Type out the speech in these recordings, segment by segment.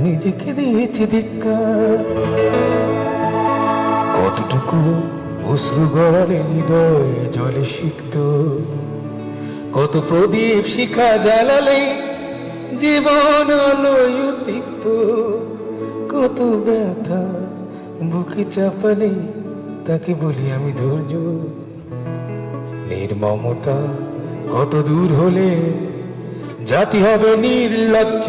নিজেকে দিয়েছি ধিক্কার। কতটুকু অশ্রু গড়ালে হৃদয় জলে সিক্ত। কত প্রদীপ শিখা জ্বালালে জীবন আলোয় কত ব্যথা বুকে চাপালে তাকে বলি আমি ধৈর্য। নির্মমতা কত দূর হলে জাতি হবে নির্লজ্জ।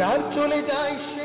যার চলে যায় সে